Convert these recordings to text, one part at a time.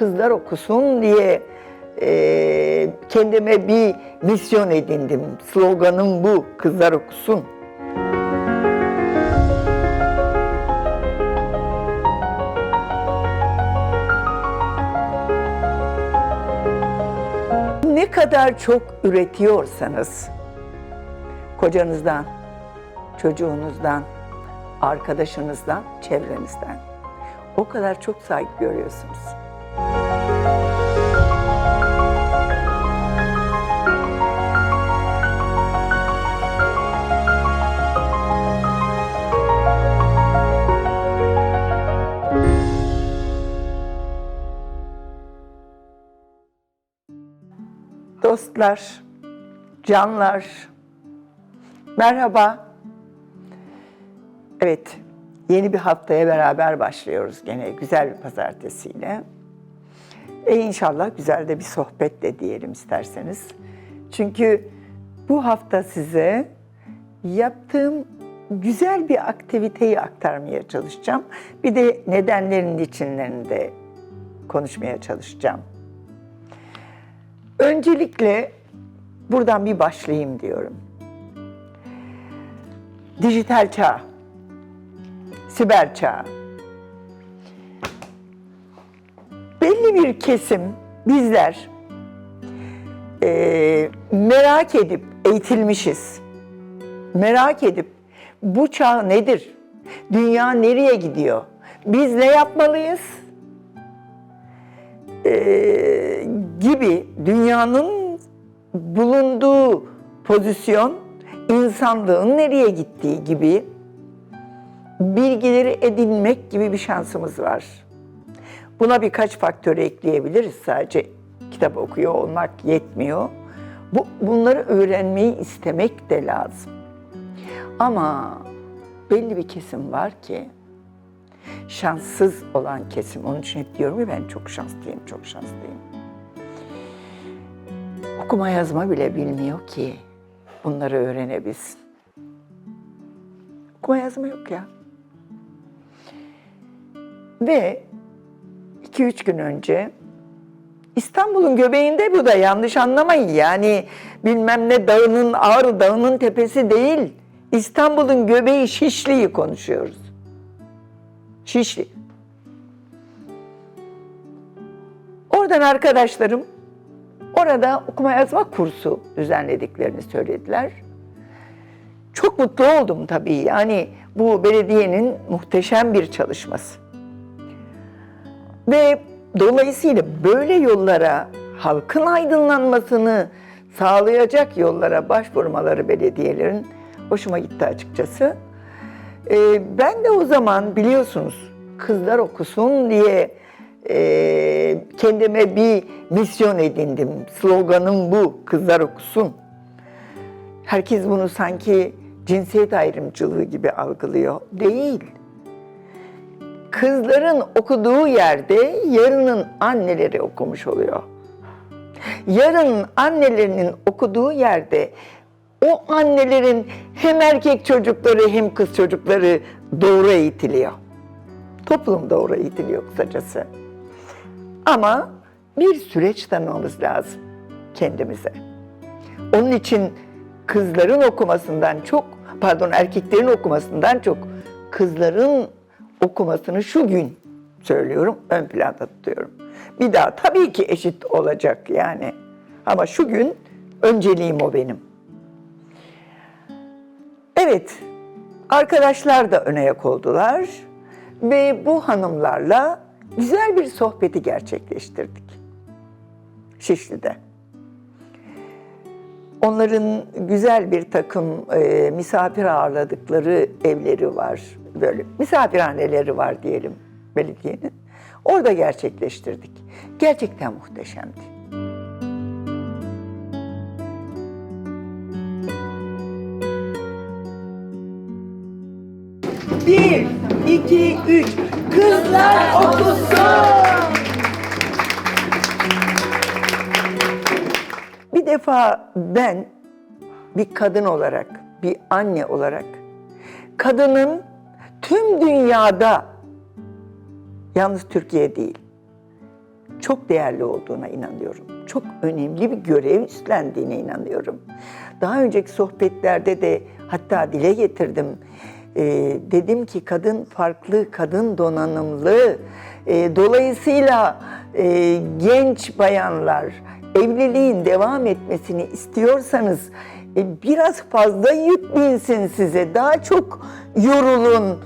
kızlar okusun diye e, kendime bir misyon edindim. Sloganım bu, kızlar okusun. Ne kadar çok üretiyorsanız kocanızdan, çocuğunuzdan, arkadaşınızdan, çevrenizden o kadar çok saygı görüyorsunuz. Dostlar, canlar, merhaba. Evet, yeni bir haftaya beraber başlıyoruz gene güzel bir pazartesiyle. E inşallah güzel de bir sohbet de diyelim isterseniz. Çünkü bu hafta size yaptığım güzel bir aktiviteyi aktarmaya çalışacağım. Bir de nedenlerinin içinlerini de konuşmaya çalışacağım. Öncelikle buradan bir başlayayım diyorum. Dijital çağ, siber çağ. Belli bir kesim bizler eee, merak edip eğitilmişiz. Merak edip bu çağ nedir? Dünya nereye gidiyor? Biz ne yapmalıyız? Eee, gibi dünyanın bulunduğu pozisyon insanlığın nereye gittiği gibi bilgileri edinmek gibi bir şansımız var. Buna birkaç faktör ekleyebiliriz. Sadece kitap okuyor olmak yetmiyor. Bu, bunları öğrenmeyi istemek de lazım. Ama belli bir kesim var ki şanssız olan kesim. Onun için hep diyorum ya ben çok şanslıyım, çok şanslıyım. Okuma yazma bile bilmiyor ki bunları öğrenebilsin. Okuma yazma yok ya. Ve 2-3 gün önce İstanbul'un göbeğinde bu da yanlış anlamayın. Yani bilmem ne dağının, Ağrı Dağı'nın tepesi değil. İstanbul'un göbeği Şişli'yi konuşuyoruz. Şişli. Oradan arkadaşlarım orada okuma yazma kursu düzenlediklerini söylediler. Çok mutlu oldum tabii. Yani bu belediyenin muhteşem bir çalışması. Ve dolayısıyla böyle yollara, halkın aydınlanmasını sağlayacak yollara başvurmaları belediyelerin hoşuma gitti açıkçası. Ee, ben de o zaman biliyorsunuz kızlar okusun diye e, kendime bir misyon edindim. Sloganım bu, kızlar okusun. Herkes bunu sanki cinsiyet ayrımcılığı gibi algılıyor. Değil. Kızların okuduğu yerde yarının anneleri okumuş oluyor. Yarın annelerinin okuduğu yerde o annelerin hem erkek çocukları hem kız çocukları doğru eğitiliyor. Toplum doğru eğitiliyor kısacası. Ama bir süreç tanımamız lazım kendimize. Onun için kızların okumasından çok, pardon erkeklerin okumasından çok kızların okumasını şu gün söylüyorum, ön planda tutuyorum. Bir daha tabii ki eşit olacak yani. Ama şu gün önceliğim o benim. Evet, arkadaşlar da öne yak oldular ve bu hanımlarla güzel bir sohbeti gerçekleştirdik. Şişli'de. Onların güzel bir takım e, misafir ağırladıkları evleri var. Böyle misafirhaneleri var diyelim belediyenin. Orada gerçekleştirdik. Gerçekten muhteşemdi. Bir, iki, üç. Kızlar okusun. Bir defa ben bir kadın olarak, bir anne olarak kadının tüm dünyada yalnız Türkiye değil, çok değerli olduğuna inanıyorum. Çok önemli bir görev üstlendiğine inanıyorum. Daha önceki sohbetlerde de hatta dile getirdim. Ee, dedim ki kadın farklı, kadın donanımlı. Ee, dolayısıyla e, genç bayanlar evliliğin devam etmesini istiyorsanız e, biraz fazla yük binsin size. Daha çok yorulun.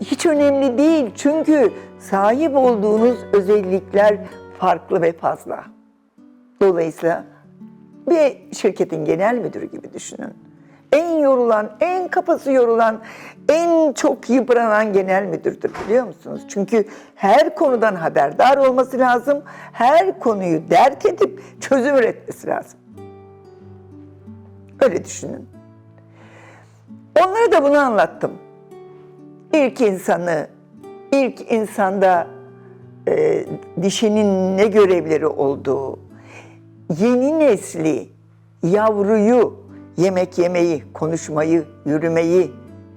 Hiç önemli değil çünkü sahip olduğunuz özellikler farklı ve fazla. Dolayısıyla bir şirketin genel müdürü gibi düşünün. En yorulan, en kafası yorulan, en çok yıpranan genel müdürdür biliyor musunuz? Çünkü her konudan haberdar olması lazım. Her konuyu dert edip çözüm üretmesi lazım. Öyle düşünün. Onlara da bunu anlattım. İlk insanı, ilk insanda e, dişinin ne görevleri olduğu, yeni nesli, yavruyu yemek yemeyi, konuşmayı, yürümeyi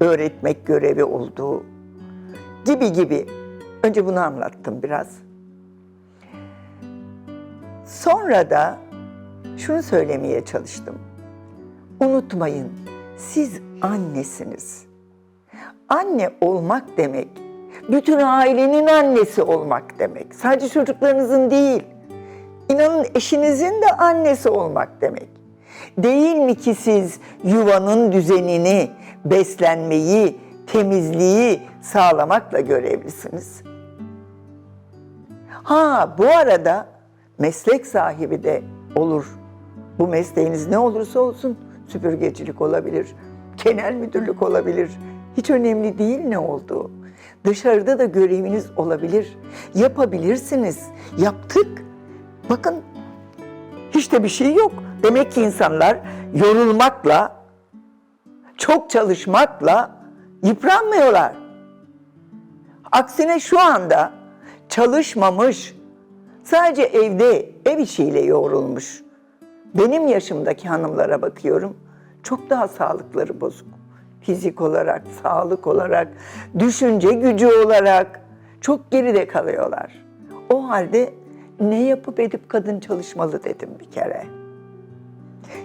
öğretmek görevi olduğu gibi gibi. Önce bunu anlattım biraz. Sonra da şunu söylemeye çalıştım. Unutmayın, siz annesiniz. Anne olmak demek, bütün ailenin annesi olmak demek. Sadece çocuklarınızın değil. İnanın eşinizin de annesi olmak demek. Değil mi ki siz yuvanın düzenini, beslenmeyi, temizliği sağlamakla görevlisiniz? Ha bu arada meslek sahibi de olur. Bu mesleğiniz ne olursa olsun süpürgecilik olabilir, genel müdürlük olabilir. Hiç önemli değil ne olduğu. Dışarıda da göreviniz olabilir. Yapabilirsiniz. Yaptık. Bakın hiç de bir şey yok. Demek ki insanlar yorulmakla, çok çalışmakla yıpranmıyorlar. Aksine şu anda çalışmamış, sadece evde ev işiyle yoğrulmuş. Benim yaşımdaki hanımlara bakıyorum, çok daha sağlıkları bozuk. Fizik olarak, sağlık olarak, düşünce gücü olarak çok geride kalıyorlar. O halde ne yapıp edip kadın çalışmalı dedim bir kere.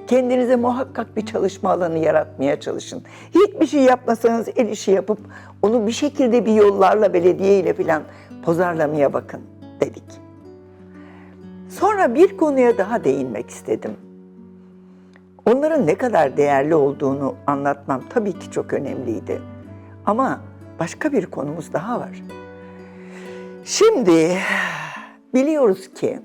Kendinize muhakkak bir çalışma alanı yaratmaya çalışın. Hiçbir şey yapmasanız el işi yapıp onu bir şekilde bir yollarla belediye ile falan pazarlamaya bakın dedik. Sonra bir konuya daha değinmek istedim. Onların ne kadar değerli olduğunu anlatmam tabii ki çok önemliydi. Ama başka bir konumuz daha var. Şimdi biliyoruz ki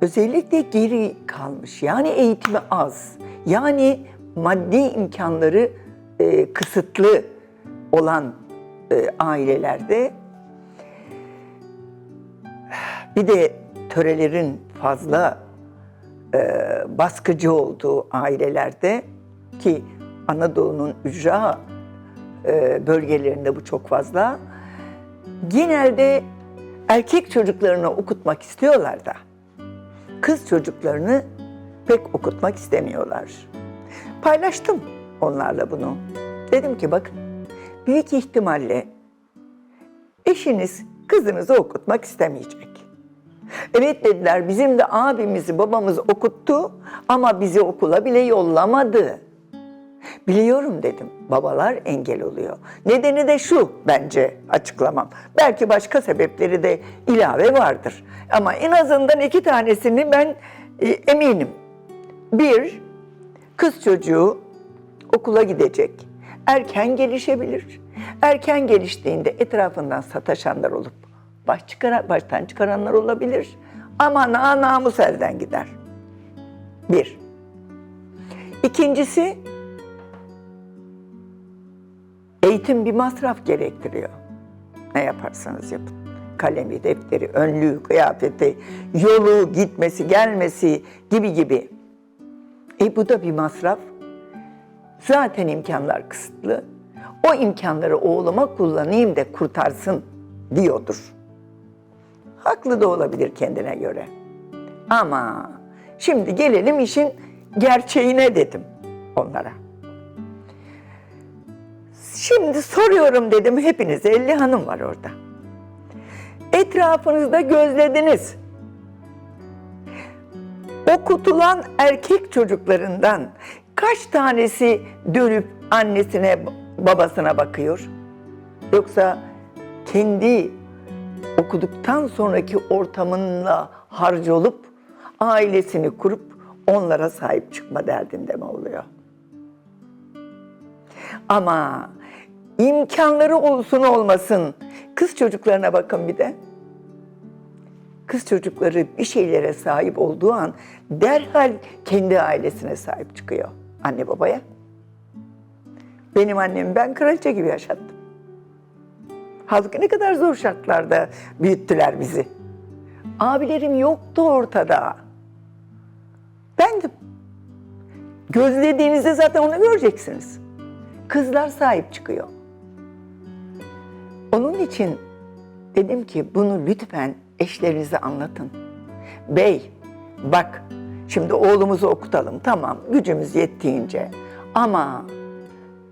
özellikle geri kalmış yani eğitimi az yani maddi imkanları e, kısıtlı olan e, ailelerde bir de törelerin fazla baskıcı olduğu ailelerde ki Anadolu'nun ücra e, bölgelerinde bu çok fazla. Genelde erkek çocuklarını okutmak istiyorlar da kız çocuklarını pek okutmak istemiyorlar. Paylaştım onlarla bunu. Dedim ki bakın büyük ihtimalle eşiniz kızınızı okutmak istemeyecek. Evet dediler bizim de abimizi babamız okuttu ama bizi okula bile yollamadı. Biliyorum dedim. Babalar engel oluyor. Nedeni de şu bence açıklamam. Belki başka sebepleri de ilave vardır. Ama en azından iki tanesini ben e, eminim. Bir, kız çocuğu okula gidecek. Erken gelişebilir. Erken geliştiğinde etrafından sataşanlar olup baş çıkara, baştan çıkaranlar olabilir. Ama na namus elden gider. Bir. İkincisi, eğitim bir masraf gerektiriyor. Ne yaparsanız yapın. Kalemi, defteri, önlüğü, kıyafeti, yolu, gitmesi, gelmesi gibi gibi. E bu da bir masraf. Zaten imkanlar kısıtlı. O imkanları oğluma kullanayım da kurtarsın diyordur. Haklı da olabilir kendine göre. Ama şimdi gelelim işin gerçeğine dedim onlara. Şimdi soruyorum dedim hepinize 50 hanım var orada. Etrafınızda gözlediniz. Okutulan erkek çocuklarından kaç tanesi dönüp annesine, babasına bakıyor? Yoksa kendi okuduktan sonraki ortamınla harcı olup ailesini kurup onlara sahip çıkma derdinde mi oluyor? Ama imkanları olsun olmasın kız çocuklarına bakın bir de. Kız çocukları bir şeylere sahip olduğu an derhal kendi ailesine sahip çıkıyor. Anne babaya. Benim annemi ben kraliçe gibi yaşattım. Halbuki ne kadar zor şartlarda büyüttüler bizi. Abilerim yoktu ortada. Bendim. Gözlediğinizde zaten onu göreceksiniz. Kızlar sahip çıkıyor. Onun için dedim ki bunu lütfen eşlerinize anlatın. Bey, bak şimdi oğlumuzu okutalım tamam gücümüz yettiğince. Ama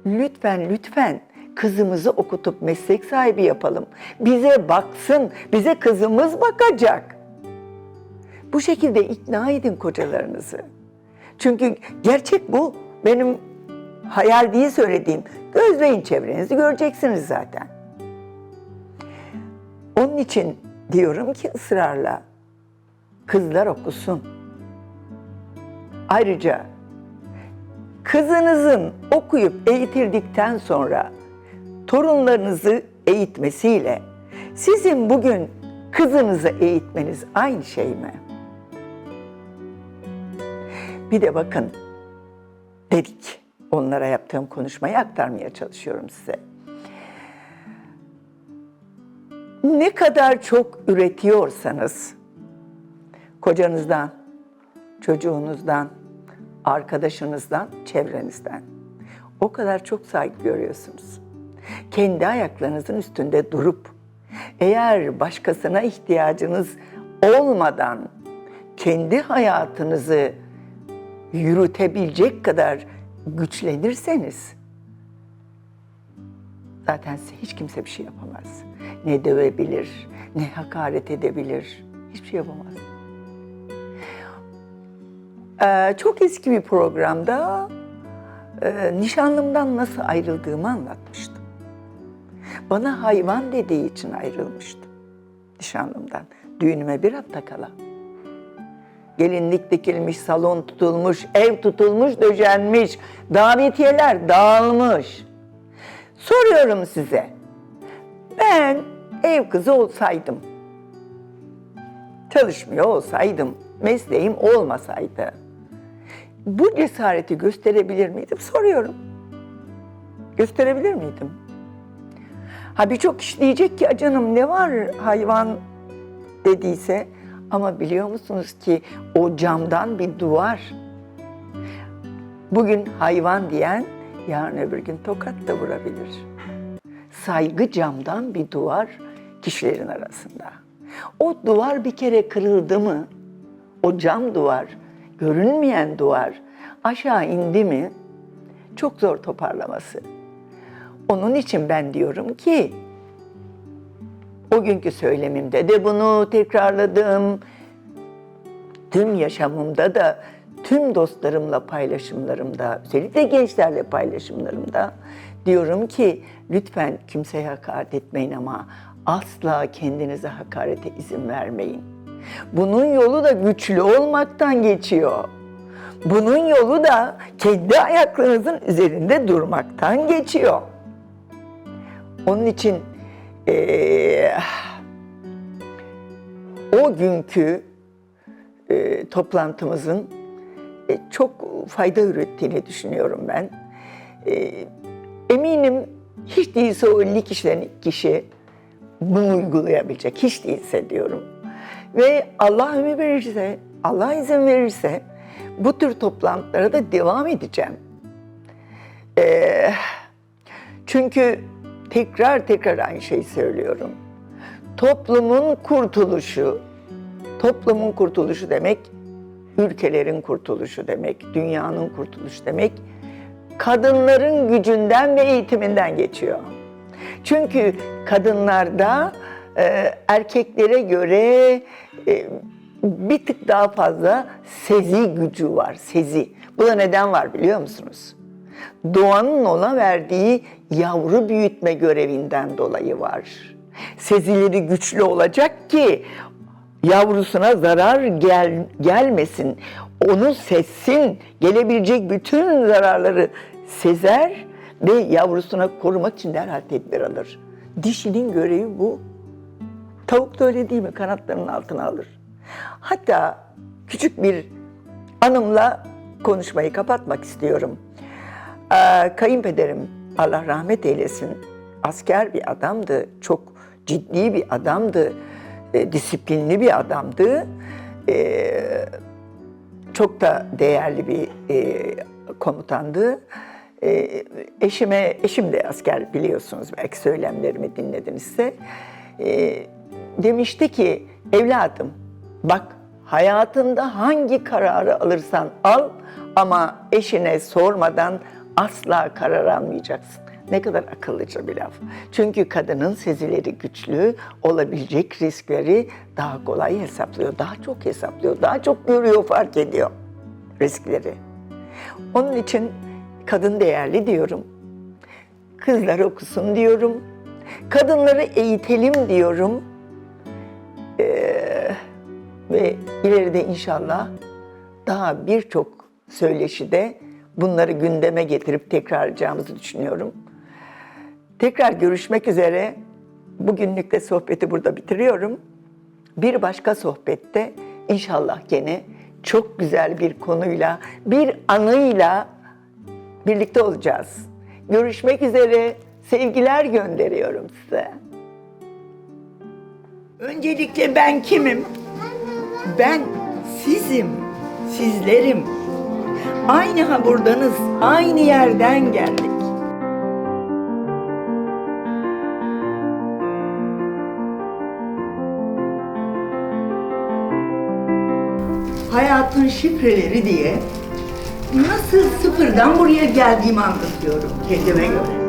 lütfen lütfen kızımızı okutup meslek sahibi yapalım. Bize baksın, bize kızımız bakacak. Bu şekilde ikna edin kocalarınızı. Çünkü gerçek bu. Benim hayal değil söylediğim. Gözleyin çevrenizi göreceksiniz zaten. Onun için diyorum ki ısrarla kızlar okusun. Ayrıca kızınızın okuyup eğitildikten sonra torunlarınızı eğitmesiyle sizin bugün kızınızı eğitmeniz aynı şey mi? Bir de bakın dedik onlara yaptığım konuşmayı aktarmaya çalışıyorum size. Ne kadar çok üretiyorsanız kocanızdan, çocuğunuzdan, arkadaşınızdan, çevrenizden o kadar çok sahip görüyorsunuz. Kendi ayaklarınızın üstünde durup eğer başkasına ihtiyacınız olmadan kendi hayatınızı yürütebilecek kadar güçlenirseniz zaten size hiç kimse bir şey yapamaz. Ne dövebilir, ne hakaret edebilir, hiçbir şey yapamaz. Ee, çok eski bir programda e, nişanlımdan nasıl ayrıldığımı anlatmıştım. Bana hayvan dediği için ayrılmıştım nişanlımdan. Düğünüme bir hafta kala. Gelinlik dikilmiş, salon tutulmuş, ev tutulmuş, döşenmiş, davetiyeler dağılmış. Soruyorum size. Ben ev kızı olsaydım, çalışmıyor olsaydım, mesleğim olmasaydı, bu cesareti gösterebilir miydim? Soruyorum. Gösterebilir miydim? Ha birçok kişi diyecek ki "A canım ne var hayvan dediyse ama biliyor musunuz ki o camdan bir duvar. Bugün hayvan diyen yarın öbür gün tokat da vurabilir. Saygı camdan bir duvar kişilerin arasında. O duvar bir kere kırıldı mı, o cam duvar, görünmeyen duvar aşağı indi mi çok zor toparlaması. Onun için ben diyorum ki o günkü söylemimde de bunu tekrarladım. Tüm yaşamımda da, tüm dostlarımla paylaşımlarımda, özellikle gençlerle paylaşımlarımda diyorum ki lütfen kimseye hakaret etmeyin ama asla kendinize hakarete izin vermeyin. Bunun yolu da güçlü olmaktan geçiyor. Bunun yolu da kendi ayaklarınızın üzerinde durmaktan geçiyor. Onun için eee, o günkü e, toplantımızın e, çok fayda ürettiğini düşünüyorum ben. E, eminim hiç değilse o 50 kişiden kişi bunu uygulayabilecek. Hiç değilse diyorum. Ve Allah ömür verirse, Allah izin verirse bu tür toplantılara da devam edeceğim. Ee, çünkü tekrar tekrar aynı şeyi söylüyorum. Toplumun kurtuluşu, toplumun kurtuluşu demek, ülkelerin kurtuluşu demek, dünyanın kurtuluşu demek, kadınların gücünden ve eğitiminden geçiyor. Çünkü kadınlarda e, erkeklere göre e, bir tık daha fazla sezi gücü var, sezi. Bu da neden var biliyor musunuz? Doğanın ona verdiği yavru büyütme görevinden dolayı var. Sezileri güçlü olacak ki yavrusuna zarar gel, gelmesin. Onu sessin, gelebilecek bütün zararları sezer ve yavrusuna korumak için derhal tedbir alır. Dişinin görevi bu. Tavuk da öyle değil mi? Kanatlarının altına alır. Hatta küçük bir anımla konuşmayı kapatmak istiyorum. Ee, kayınpederim Allah rahmet eylesin asker bir adamdı. Çok ciddi bir adamdı. e, disiplinli bir adamdı. Ee, çok da değerli bir e, komutandı. E, eşime, eşim de asker biliyorsunuz belki söylemlerimi dinledinizse. E, demişti ki evladım bak hayatında hangi kararı alırsan al ama eşine sormadan asla karar almayacaksın. Ne kadar akıllıca bir laf. Çünkü kadının sezileri güçlü, olabilecek riskleri daha kolay hesaplıyor, daha çok hesaplıyor, daha çok görüyor, fark ediyor riskleri. Onun için kadın değerli diyorum. Kızlar okusun diyorum. Kadınları eğitelim diyorum. Ee, ve ileride inşallah daha birçok söyleşide bunları gündeme getirip tekrarlayacağımızı düşünüyorum. Tekrar görüşmek üzere. Bugünlük de sohbeti burada bitiriyorum. Bir başka sohbette inşallah gene çok güzel bir konuyla, bir anıyla birlikte olacağız. Görüşmek üzere. Sevgiler gönderiyorum size. Öncelikle ben kimim? Ben sizim, sizlerim. Aynı haburdanız, aynı yerden geldik. Hayatın şifreleri diye nasıl sıfırdan buraya geldiğimi anlatıyorum kendime göre.